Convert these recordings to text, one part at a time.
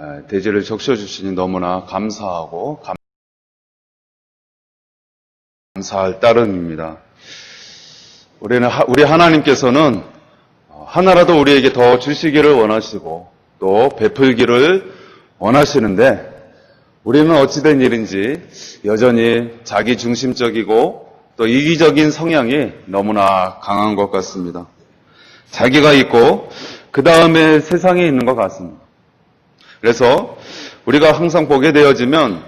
에, 대지를 적셔주시니 너무나 감사하고 감- 감사할 따름입니다. 우리는 하- 우리 하나님께서는 어, 하나라도 우리에게 더 주시기를 원하시고 또 베풀기를 원하시는데 우리는 어찌된 일인지 여전히 자기 중심적이고 또 이기적인 성향이 너무나 강한 것 같습니다. 자기가 있고 그 다음에 세상에 있는 것 같습니다. 그래서 우리가 항상 보게 되어지면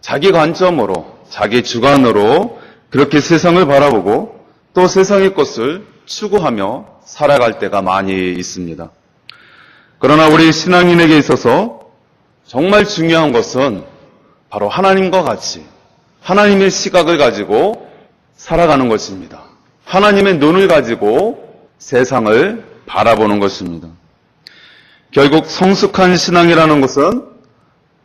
자기 관점으로, 자기 주관으로 그렇게 세상을 바라보고 또 세상의 것을 추구하며 살아갈 때가 많이 있습니다. 그러나 우리 신앙인에게 있어서 정말 중요한 것은 바로 하나님과 같이 하나님의 시각을 가지고 살아가는 것입니다. 하나님의 눈을 가지고 세상을 바라보는 것입니다. 결국 성숙한 신앙이라는 것은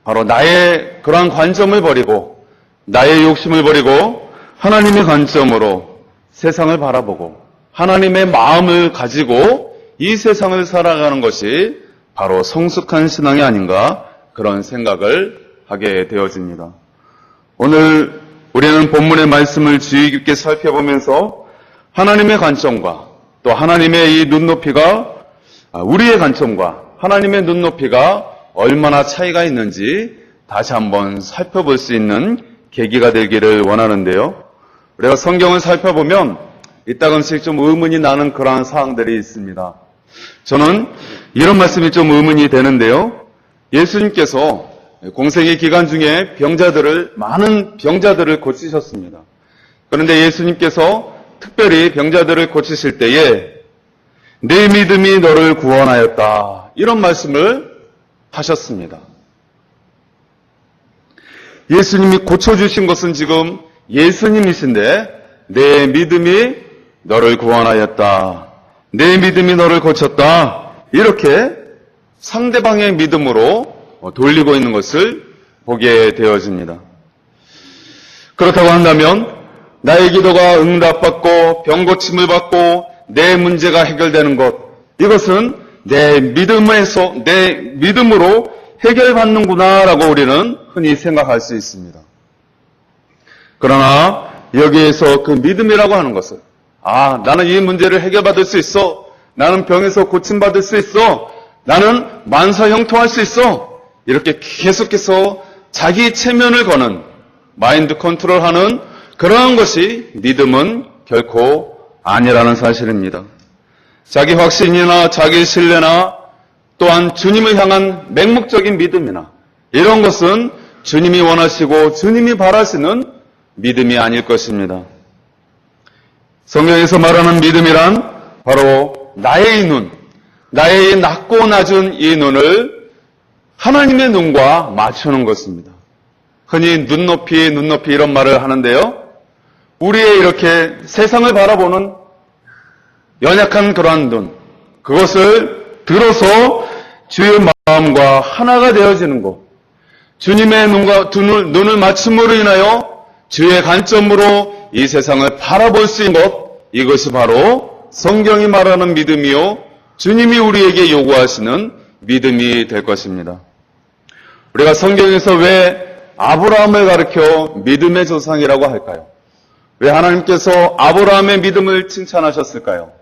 바로 나의 그러한 관점을 버리고 나의 욕심을 버리고 하나님의 관점으로 세상을 바라보고 하나님의 마음을 가지고 이 세상을 살아가는 것이 바로 성숙한 신앙이 아닌가 그런 생각을 하게 되어집니다. 오늘 우리는 본문의 말씀을 주의 깊게 살펴보면서 하나님의 관점과 또 하나님의 이 눈높이가 아, 우리의 관점과 하나님의 눈높이가 얼마나 차이가 있는지 다시 한번 살펴볼 수 있는 계기가 되기를 원하는데요. 우리가 성경을 살펴보면 이따금씩 좀 의문이 나는 그러한 사항들이 있습니다. 저는 이런 말씀이 좀 의문이 되는데요. 예수님께서 공생의 기간 중에 병자들을, 많은 병자들을 고치셨습니다. 그런데 예수님께서 특별히 병자들을 고치실 때에 내 믿음이 너를 구원하였다. 이런 말씀을 하셨습니다. 예수님이 고쳐주신 것은 지금 예수님이신데 내 믿음이 너를 구원하였다. 내 믿음이 너를 고쳤다. 이렇게 상대방의 믿음으로 돌리고 있는 것을 보게 되어집니다. 그렇다고 한다면 나의 기도가 응답받고 병 고침을 받고 내 문제가 해결되는 것. 이것은 내 믿음에서 내 믿음으로 해결받는구나라고 우리는 흔히 생각할 수 있습니다. 그러나 여기에서 그 믿음이라고 하는 것을 아 나는 이 문제를 해결받을 수 있어. 나는 병에서 고침받을 수 있어. 나는 만사 형통할 수 있어. 이렇게 계속해서 자기 체면을 거는 마인드 컨트롤하는 그러한 것이 믿음은 결코 아니라는 사실입니다. 자기 확신이나 자기 신뢰나 또한 주님을 향한 맹목적인 믿음이나 이런 것은 주님이 원하시고 주님이 바라시는 믿음이 아닐 것입니다. 성경에서 말하는 믿음이란 바로 나의 눈, 나의 낮고 낮은 이 눈을 하나님의 눈과 맞추는 것입니다. 흔히 눈높이, 눈높이 이런 말을 하는데요. 우리의 이렇게 세상을 바라보는 연약한 그러한 눈, 그것을 들어서 주의 마음과 하나가 되어지는 것, 주님의 눈과 눈을, 눈을 맞춤으로 인하여 주의 관점으로 이 세상을 바라볼 수 있는 것, 이것이 바로 성경이 말하는 믿음이요, 주님이 우리에게 요구하시는 믿음이 될 것입니다. 우리가 성경에서 왜 아브라함을 가르켜 믿음의 조상이라고 할까요? 왜 하나님께서 아브라함의 믿음을 칭찬하셨을까요?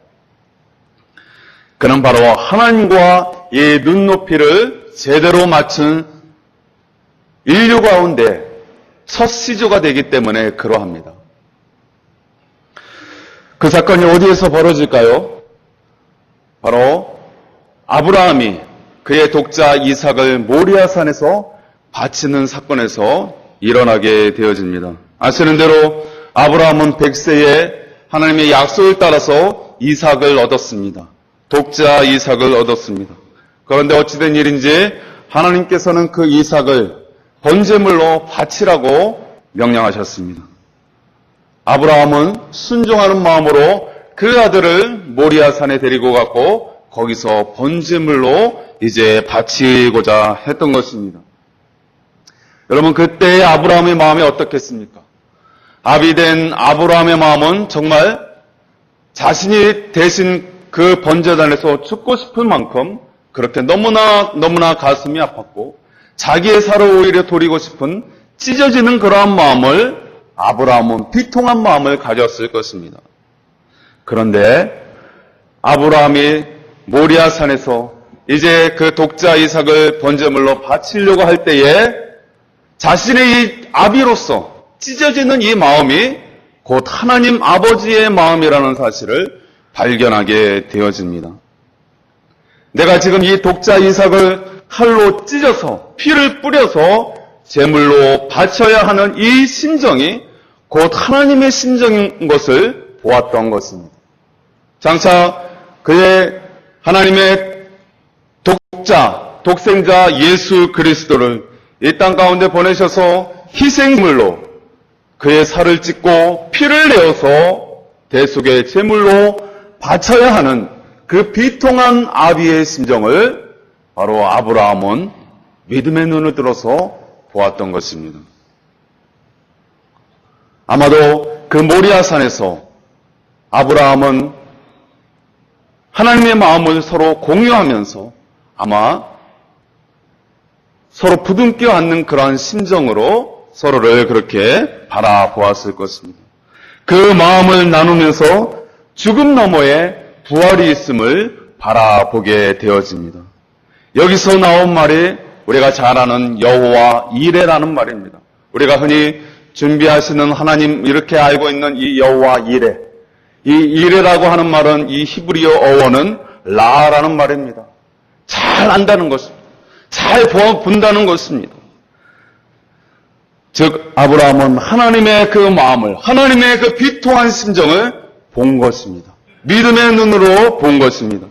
그는 바로 하나님과 이 눈높이를 제대로 맞춘 인류 가운데 첫 시조가 되기 때문에 그러합니다. 그 사건이 어디에서 벌어질까요? 바로 아브라함이 그의 독자 이삭을 모리아산에서 바치는 사건에서 일어나게 되어집니다. 아시는 대로 아브라함은 100세에 하나님의 약속을 따라서 이삭을 얻었습니다. 독자 이삭을 얻었습니다. 그런데 어찌된 일인지 하나님께서는 그 이삭을 번제물로 바치라고 명령하셨습니다. 아브라함은 순종하는 마음으로 그 아들을 모리아산에 데리고 갔고 거기서 번제물로 이제 바치고자 했던 것입니다. 여러분 그때의 아브라함의 마음이 어떻겠습니까? 아비된 아브라함의 마음은 정말 자신이 대신 그 번제단에서 죽고 싶은 만큼 그렇게 너무나 너무나 가슴이 아팠고 자기의 살을 오히려 돌리고 싶은 찢어지는 그러한 마음을 아브라함은 비통한 마음을 가졌을 것입니다. 그런데 아브라함이 모리아 산에서 이제 그 독자 이삭을 번제물로 바치려고 할 때에 자신의 이 아비로서 찢어지는 이 마음이 곧 하나님 아버지의 마음이라는 사실을 발견하게 되어집니다. 내가 지금 이 독자 이삭을 칼로 찢어서 피를 뿌려서 제물로 바쳐야 하는 이 심정이 곧 하나님의 심정인 것을 보았던 것입니다. 장차 그의 하나님의 독자, 독생자 예수 그리스도를 이 땅 가운데 보내셔서 희생물로 그의 살을 찢고 피를 내어서 대속의 제물로 바쳐야 하는 그 비통한 아비의 심정을 바로 아브라함은 믿음의 눈을 들어서 보았던 것입니다. 아마도 그 모리아산에서 아브라함은 하나님의 마음을 서로 공유하면서 아마 서로 부둥켜 안는 그러한 심정으로 서로를 그렇게 바라보았을 것입니다. 그 마음을 나누면서 죽음 너머에 부활이 있음을 바라보게 되어집니다. 여기서 나온 말이 우리가 잘 아는 여호와 이레라는 말입니다. 우리가 흔히 준비하시는 하나님 이렇게 알고 있는 이 여호와 이레. 이 이레라고 하는 말은 이 히브리어 어원은 라라는 말입니다. 잘 안다는 것입니다. 잘 본다는 것입니다. 즉 아브라함은 하나님의 그 마음을 하나님의 그 비통한 심정을 본 것입니다. 믿음의 눈으로 본 것입니다.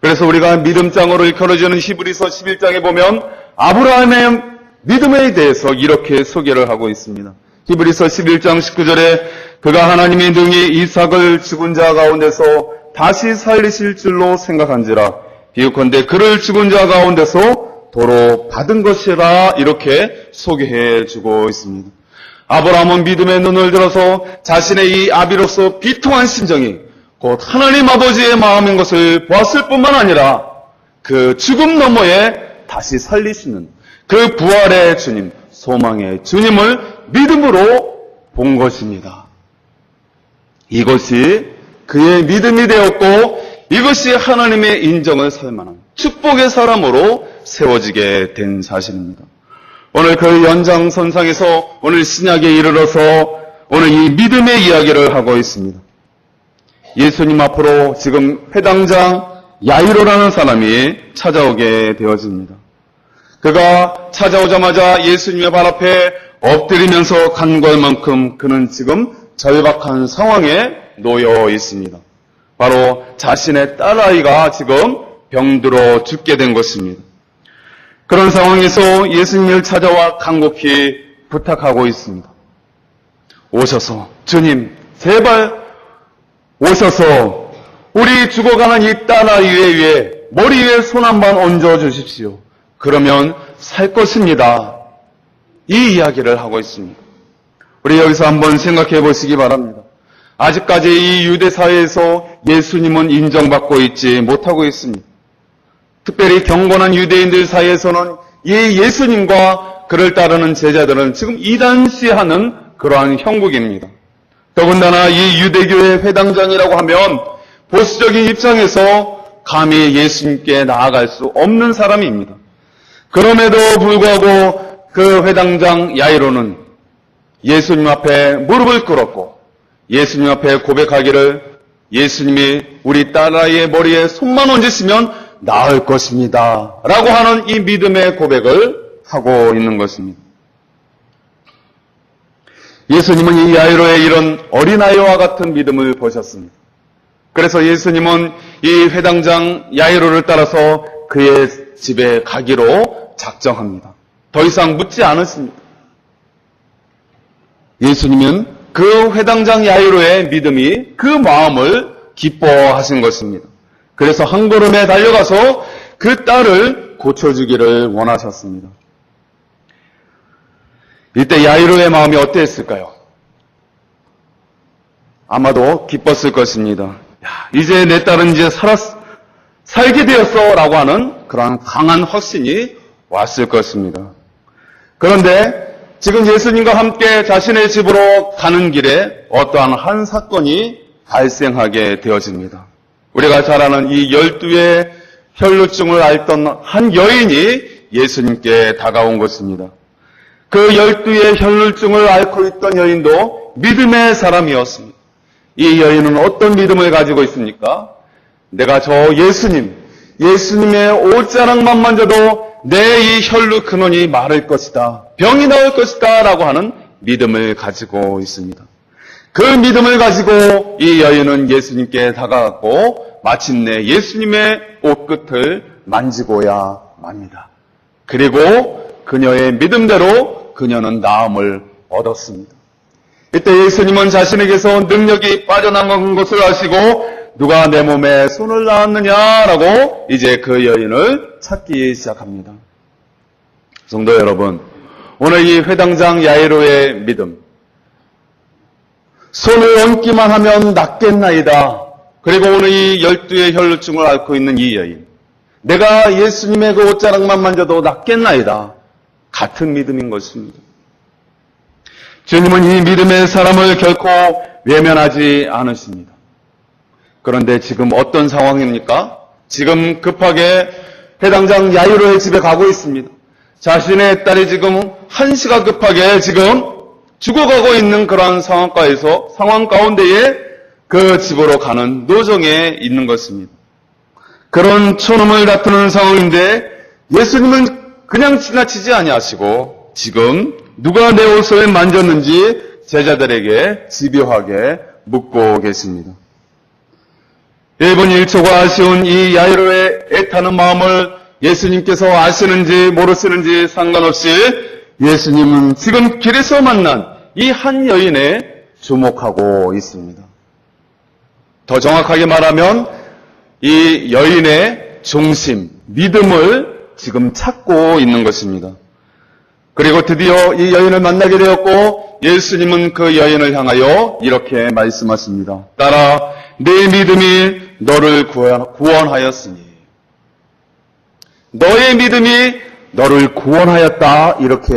그래서 우리가 믿음장으로 일컬어지는 히브리서 11장에 보면 아브라함의 믿음에 대해서 이렇게 소개를 하고 있습니다. 히브리서 11장 19절에 그가 하나님이 능히 이삭을 죽은 자 가운데서 다시 살리실 줄로 생각한지라 비유컨대 그를 죽은 자 가운데서 도로 받은 것이라 이렇게 소개해 주고 있습니다. 아브라함은 믿음의 눈을 들어서 자신의 이 아비로서 비통한 심정이 곧 하나님 아버지의 마음인 것을 보았을 뿐만 아니라 그 죽음 너머에 다시 살리시는 그 부활의 주님, 소망의 주님을 믿음으로 본 것입니다. 이것이 그의 믿음이 되었고 이것이 하나님의 인정을 살 만한 축복의 사람으로 세워지게 된 사실입니다. 오늘 그 연장선상에서 오늘 신약에 이르러서 오늘 이 믿음의 이야기를 하고 있습니다. 예수님 앞으로 지금 회당장 야이로라는 사람이 찾아오게 되어집니다. 그가 찾아오자마자 예수님의 발 앞에 엎드리면서 간구할 만큼 그는 지금 절박한 상황에 놓여 있습니다. 바로 자신의 딸아이가 지금 병들어 죽게 된 것입니다. 그런 상황에서 예수님을 찾아와 간곡히 부탁하고 있습니다. 오셔서 주님 제발 오셔서 우리 죽어가는 이 딸아이의 위에 머리 위에 손 한 번 얹어 주십시오. 그러면 살 것입니다. 이 이야기를 하고 있습니다. 우리 여기서 한번 생각해 보시기 바랍니다. 아직까지 이 유대 사회에서 예수님은 인정받고 있지 못하고 있습니다. 특별히 경건한 유대인들 사이에서는 이 예수님과 그를 따르는 제자들은 지금 이단시하는 그러한 형국입니다. 더군다나 이 유대교의 회당장이라고 하면 보수적인 입장에서 감히 예수님께 나아갈 수 없는 사람입니다. 그럼에도 불구하고 그 회당장 야이로는 예수님 앞에 무릎을 꿇었고 예수님 앞에 고백하기를 예수님이 우리 딸아이의 머리에 손만 얹으시면 나을 것입니다. 라고 하는 이 믿음의 고백을 하고 있는 것입니다. 예수님은 이 야이로의 이런 어린아이와 같은 믿음을 보셨습니다. 그래서 예수님은 이 회당장 야이로를 따라서 그의 집에 가기로 작정합니다. 더 이상 묻지 않으십니다. 예수님은 그 회당장 야이로의 믿음이 그 마음을 기뻐하신 것입니다. 그래서 한 걸음에 달려가서 그 딸을 고쳐주기를 원하셨습니다. 이때 야이로의 마음이 어땠을까요? 아마도 기뻤을 것입니다. 야, 이제 내 딸은 이제 살았, 살게 되었어 라고 하는 그러한 강한 확신이 왔을 것입니다. 그런데 지금 예수님과 함께 자신의 집으로 가는 길에 어떠한 한 사건이 발생하게 되어집니다. 우리가 잘 아는 이 열두의 혈루증을 앓던 한 여인이 예수님께 다가온 것입니다. 그 열두의 혈루증을 앓고 있던 여인도 믿음의 사람이었습니다. 이 여인은 어떤 믿음을 가지고 있습니까? 내가 저 예수님, 예수님의 옷자락만 만져도 내 이 혈루 근원이 마를 것이다. 병이 나을 것이다. 라고 하는 믿음을 가지고 있습니다. 그 믿음을 가지고 이 여인은 예수님께 다가갔고 마침내 예수님의 옷끝을 만지고야 맙니다. 그리고 그녀의 믿음대로 그녀는 나음을 얻었습니다. 이때 예수님은 자신에게서 능력이 빠져나간 것을 아시고 누가 내 몸에 손을 놨느냐라고 이제 그 여인을 찾기 시작합니다. 성도 여러분, 오늘 이 회당장 야이로의 믿음, 손을 얹기만 하면 낫겠나이다. 그리고 오늘 이 열두의 혈루증을 앓고 있는 이 여인, 내가 예수님의 그 옷자락만 만져도 낫겠나이다. 같은 믿음인 것입니다. 주님은 이 믿음의 사람을 결코 외면하지 않으십니다. 그런데 지금 어떤 상황입니까? 지금 급하게 해당장 야이로의 집에 가고 있습니다. 자신의 딸이 지금 한시가 급하게 지금 죽어가고 있는 그러한 상황가에서 상황 가운데에 그 집으로 가는 노정에 있는 것입니다. 그런 초놈을 다투는 상황인데 예수님은 그냥 지나치지 아니하시고 지금 누가 내 옷을 만졌는지 제자들에게 집요하게 묻고 계십니다. 1분 1초가 아쉬운 이 야이로의 애타는 마음을 예수님께서 아시는지 모르시는지 상관없이 예수님은 지금 길에서 만난 이 한 여인에 주목하고 있습니다. 더 정확하게 말하면 이 여인의 중심, 믿음을 지금 찾고 있는 것입니다. 그리고 드디어 이 여인을 만나게 되었고 예수님은 그 여인을 향하여 이렇게 말씀하십니다. 따라 내 믿음이 너를 구원- 구원하였으니 너의 믿음이 너를 구원하였다 이렇게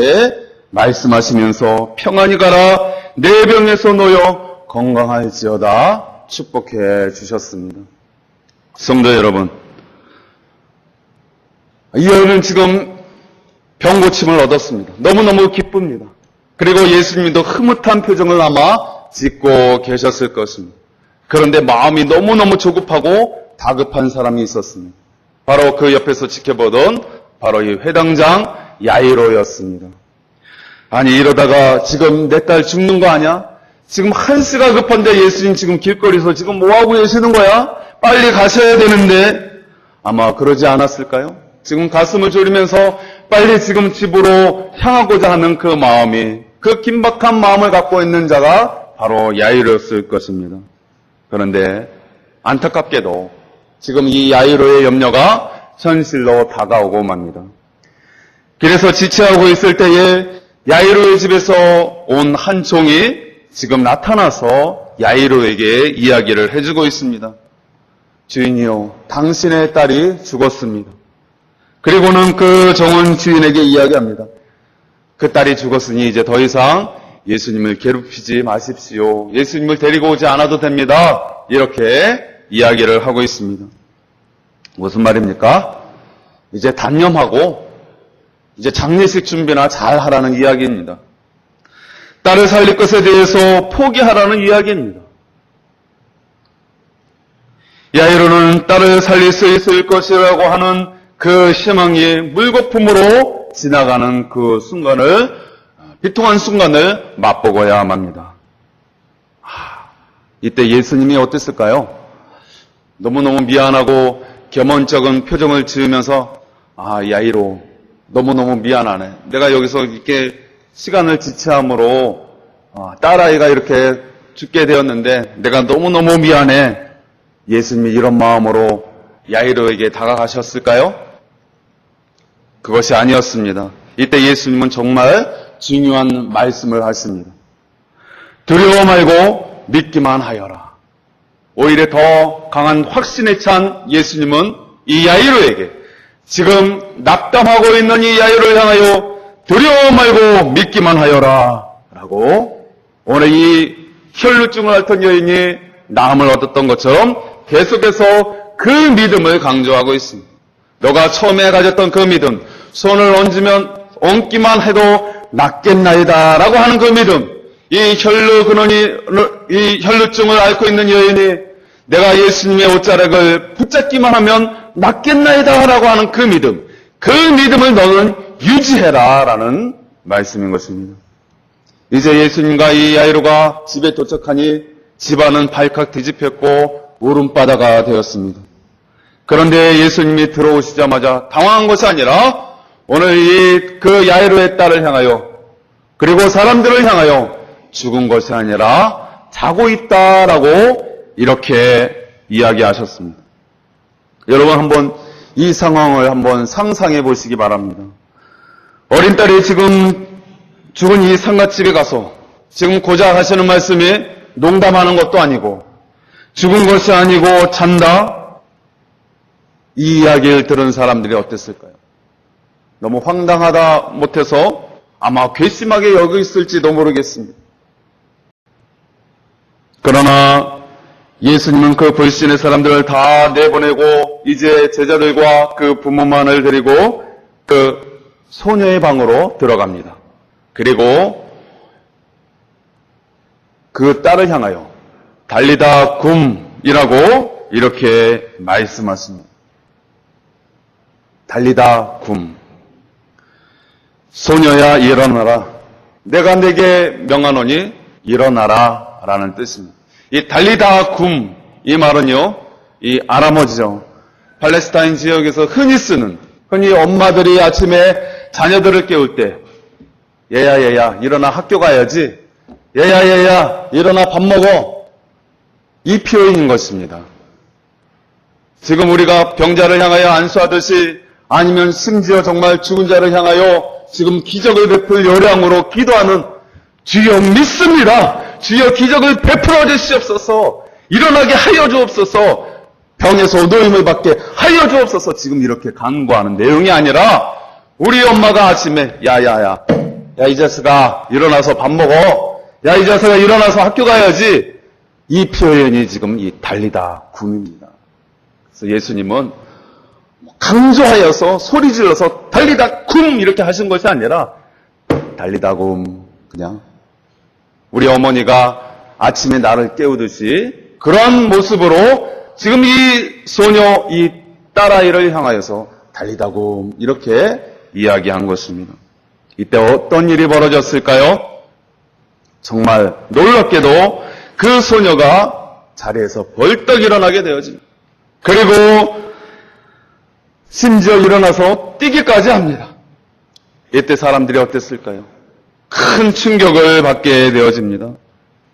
말씀하시면서 평안히 가라 내 병에서 놓여 건강할지어다 축복해 주셨습니다. 성도 여러분, 이 여인은 지금 병고침을 얻었습니다. 너무너무 기쁩니다. 그리고 예수님도 흐뭇한 표정을 아마 짓고 계셨을 것입니다. 그런데 마음이 너무너무 조급하고 다급한 사람이 있었습니다. 바로 그 옆에서 지켜보던 바로 이 회당장 야이로였습니다. 아니 이러다가 지금 내 딸 죽는 거 아니야? 지금 한시가 급한데 예수님 지금 길거리에서 지금 뭐하고 계시는 거야? 빨리 가셔야 되는데 아마 그러지 않았을까요? 지금 가슴을 졸이면서 빨리 지금 집으로 향하고자 하는 그 마음이 그 긴박한 마음을 갖고 있는 자가 바로 야이로였을 것입니다. 그런데 안타깝게도 지금 이 야이로의 염려가 현실로 다가오고 맙니다. 길에서 지체하고 있을 때에 야이로의 집에서 온 한 종이 지금 나타나서 야이로에게 이야기를 해주고 있습니다. 주인이요, 당신의 딸이 죽었습니다. 그리고는 그 종은 주인에게 이야기합니다. 그 딸이 죽었으니 이제 더 이상 예수님을 괴롭히지 마십시오. 예수님을 데리고 오지 않아도 됩니다. 이렇게 이야기를 하고 있습니다. 무슨 말입니까? 이제 단념하고 이제 장례식 준비나 잘 하라는 이야기입니다. 딸을 살릴 것에 대해서 포기하라는 이야기입니다. 야이로는 딸을 살릴 수 있을 것이라고 하는 그 희망이 물거품으로 지나가는 그 순간을 비통한 순간을 맛보고야 합니다. 하, 이때 예수님이 어땠을까요? 너무너무 미안하고 겸언쩍은 표정을 지으면서 아 야이로 너무너무 미안하네. 내가 여기서 이렇게 시간을 지체함으로 어, 딸아이가 이렇게 죽게 되었는데 내가 너무너무 미안해. 예수님이 이런 마음으로 야이로에게 다가가셨을까요? 그것이 아니었습니다. 이때 예수님은 정말 중요한 말씀을 하십니다. 두려워 말고 믿기만 하여라. 오히려 더 강한 확신에 찬 예수님은 이 야이로에게 지금 낙담하고 있는 이 야유를 향하여 두려워 말고 믿기만 하여라. 라고 오늘 이 혈루증을 앓던 여인이 나음을 얻었던 것처럼 계속해서 그 믿음을 강조하고 있습니다. 너가 처음에 가졌던 그 믿음, 손을 얹으면 얹기만 해도 낫겠나이다. 라고 하는 그 믿음, 이 혈루 근원이, 이 혈루증을 앓고 있는 여인이 내가 예수님의 옷자락을 붙잡기만 하면 낫겠나이다. 라고 하는 그 믿음, 그 믿음을 너는 유지해라. 라는 말씀인 것입니다. 이제 예수님과 이 야이로가 집에 도착하니 집안은 발칵 뒤집혔고 울음바다가 되었습니다. 그런데 예수님이 들어오시자마자 당황한 것이 아니라 오늘 이 그 야이로의 딸을 향하여 그리고 사람들을 향하여 죽은 것이 아니라 자고 있다라고 이렇게 이야기하셨습니다. 여러분 한번 이 상황을 한번 상상해 보시기 바랍니다. 어린 딸이 지금 죽은 이 상갓집에 가서 지금 고작 하시는 말씀이 농담하는 것도 아니고 죽은 것이 아니고 잔다? 이 이야기를 들은 사람들이 어땠을까요? 너무 황당하다 못해서 아마 괘씸하게 여기 있을지도 모르겠습니다. 그러나 예수님은 그 불신의 사람들을 다 내보내고 이제 제자들과 그 부모만을 데리고 그 소녀의 방으로 들어갑니다. 그리고 그 딸을 향하여 달리다 굼이라고 이렇게 말씀하십니다. 달리다 굼. 소녀야 일어나라. 내가 내게 명하노니 일어나라 라는 뜻입니다. 이 달리다 굼 이 말은요. 이 아람어지죠. 팔레스타인 지역에서 흔히 쓰는 흔히 엄마들이 아침에 자녀들을 깨울 때 얘야 얘야 일어나 학교 가야지. 얘야 얘야 일어나 밥 먹어. 이 표현인 것입니다. 지금 우리가 병자를 향하여 안수하듯이 아니면 심지어 정말 죽은 자를 향하여 지금 기적을 베풀 요량으로 기도하는 주여 믿습니다. 주여 기적을 베풀어 주시옵소서. 일어나게 하여 주옵소서. 병에서 노임을 받게 하여 주옵소서. 지금 이렇게 간구하는 내용이 아니라 우리 엄마가 아침에 야야야 야 이 자식아 일어나서 밥 먹어. 야 이 자식아 일어나서 학교 가야지. 이 표현이 지금 이 달리다 굼입니다. 그래서 예수님은 강조하여서 소리 질러서 달리다 굼 이렇게 하신 것이 아니라 달리다 굼 그냥 우리 어머니가 아침에 나를 깨우듯이 그런 모습으로 지금 이 소녀 이 딸아이를 향하여서 달리다 굼 이렇게 이야기한 것입니다. 이때 어떤 일이 벌어졌을까요? 정말 놀랍게도 그 소녀가 자리에서 벌떡 일어나게 되어집니다. 그리고 심지어 일어나서 뛰기까지 합니다. 이때 사람들이 어땠을까요? 큰 충격을 받게 되어집니다.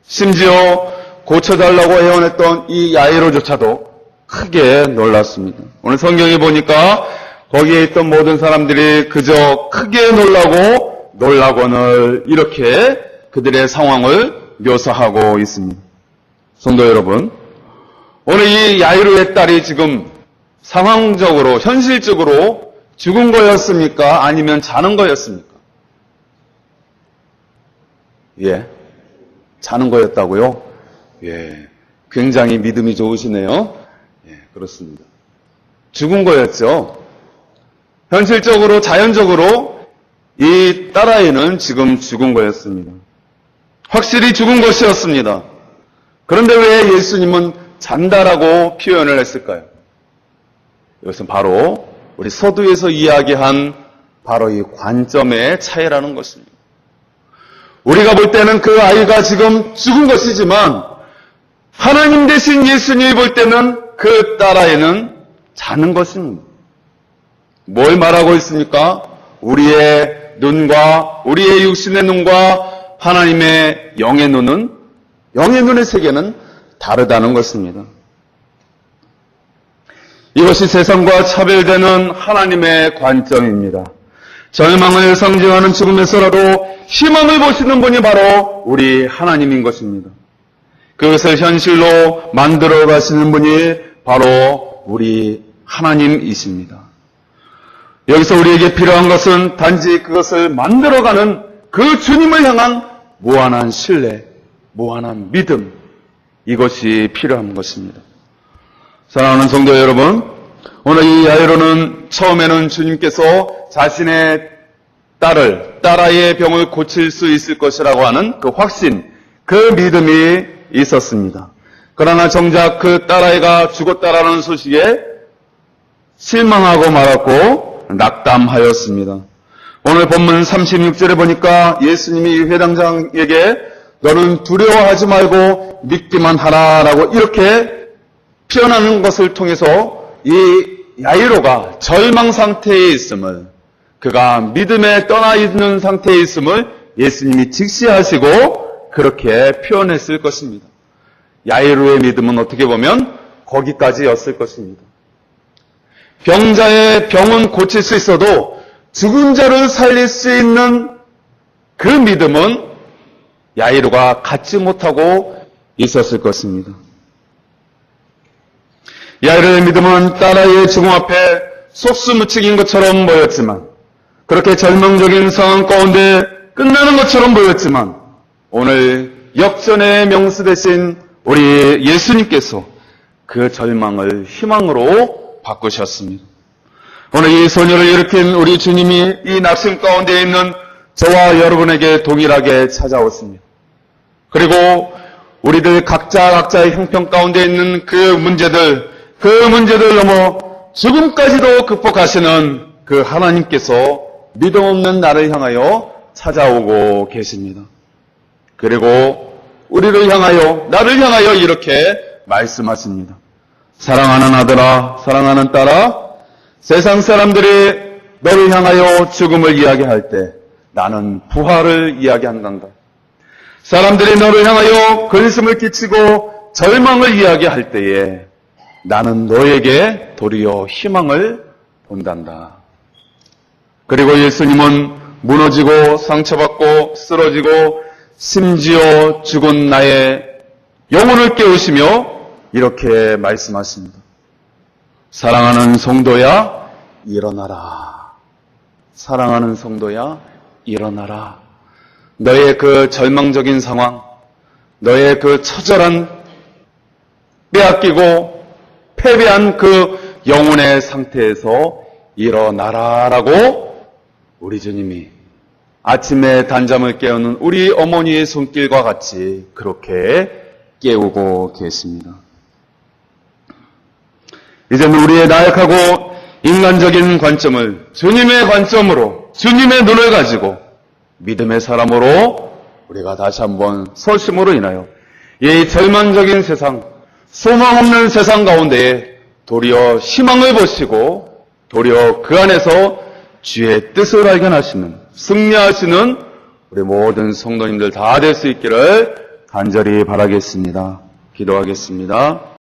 심지어 고쳐달라고 애원했던 이 야이로조차도 크게 놀랐습니다. 오늘 성경에 보니까 거기에 있던 모든 사람들이 그저 크게 놀라고 놀라곤을 이렇게 그들의 상황을 묘사하고 있습니다. 성도 여러분, 오늘 이 야이로의 딸이 지금 상황적으로, 현실적으로 죽은 거였습니까? 아니면 자는 거였습니까? 예. 자는 거였다고요? 예. 굉장히 믿음이 좋으시네요. 예, 그렇습니다. 죽은 거였죠. 현실적으로, 자연적으로 이 딸아이는 지금 죽은 거였습니다. 확실히 죽은 것이었습니다. 그런데 왜 예수님은 잔다라고 표현을 했을까요? 이것은 바로 우리 서두에서 이야기한 바로 이 관점의 차이라는 것입니다. 우리가 볼 때는 그 아이가 지금 죽은 것이지만 하나님 대신 예수님이 볼 때는 그 딸아이는 자는 것입니다. 뭘 말하고 있습니까? 우리의 눈과 우리의 육신의 눈과 하나님의 영의 눈은 영의 눈의 세계는 다르다는 것입니다. 이것이 세상과 차별되는 하나님의 관점입니다. 절망을 상징하는 죽음에서라도 희망을 보시는 분이 바로 우리 하나님인 것입니다. 그것을 현실로 만들어 가시는 분이 바로 우리 하나님이십니다. 여기서 우리에게 필요한 것은 단지 그것을 만들어가는 그 주님을 향한 무한한 신뢰, 무한한 믿음, 이것이 필요한 것입니다. 사랑하는 성도 여러분, 오늘 이 야이로는 처음에는 주님께서 자신의 딸을, 딸아이의 병을 고칠 수 있을 것이라고 하는 그 확신, 그 믿음이 있었습니다. 그러나 정작 그 딸아이가 죽었다라는 소식에 실망하고 말았고 낙담하였습니다. 오늘 본문 36절에 보니까 예수님이 이 회당장에게 너는 두려워하지 말고 믿기만 하라라고 이렇게 표현하는 것을 통해서 이 야이로가 절망 상태에 있음을 그가 믿음에 떠나 있는 상태에 있음을 예수님이 직시하시고 그렇게 표현했을 것입니다. 야이로의 믿음은 어떻게 보면 거기까지였을 것입니다. 병자의 병은 고칠 수 있어도 죽은 자를 살릴 수 있는 그 믿음은 야이로가 갖지 못하고 있었을 것입니다. 야이로의 믿음은 딸아이의 죽음 앞에 속수무책인 것처럼 보였지만 그렇게 절망적인 상황 가운데 끝나는 것처럼 보였지만 오늘 역전의 명수 대신 우리 예수님께서 그 절망을 희망으로 바꾸셨습니다. 오늘 이 소녀를 일으킨 우리 주님이 이 낙심 가운데 있는 저와 여러분에게 동일하게 찾아오십니다. 그리고 우리들 각자 각자의 형편 가운데 있는 그 문제들, 그 문제들 넘어 죽음까지도 극복하시는 그 하나님께서 믿음 없는 나를 향하여 찾아오고 계십니다. 그리고 우리를 향하여, 나를 향하여 이렇게 말씀하십니다. 사랑하는 아들아, 사랑하는 딸아, 세상 사람들이 너를 향하여 죽음을 이야기할 때 나는 부활을 이야기한단다. 사람들이 너를 향하여 근심을 끼치고 절망을 이야기할 때에 나는 너에게 도리어 희망을 본단다. 그리고 예수님은 무너지고 상처받고 쓰러지고 심지어 죽은 나의 영혼을 깨우시며 이렇게 말씀하십니다. 사랑하는 성도야, 일어나라. 사랑하는 성도야, 일어나라. 너의 그 절망적인 상황, 너의 그 처절한 빼앗기고 패배한 그 영혼의 상태에서 일어나라라고 우리 주님이 아침에 단잠을 깨우는 우리 어머니의 손길과 같이 그렇게 깨우고 계십니다. 이제는 우리의 나약하고 인간적인 관점을 주님의 관점으로 주님의 눈을 가지고 믿음의 사람으로 우리가 다시 한번 설심으로 인하여 이 절망적인 세상, 소망 없는 세상 가운데에 도리어 희망을 보시고 도리어 그 안에서 주의 뜻을 발견하시는 승리하시는 우리 모든 성도님들 다 될 수 있기를 간절히 바라겠습니다. 기도하겠습니다.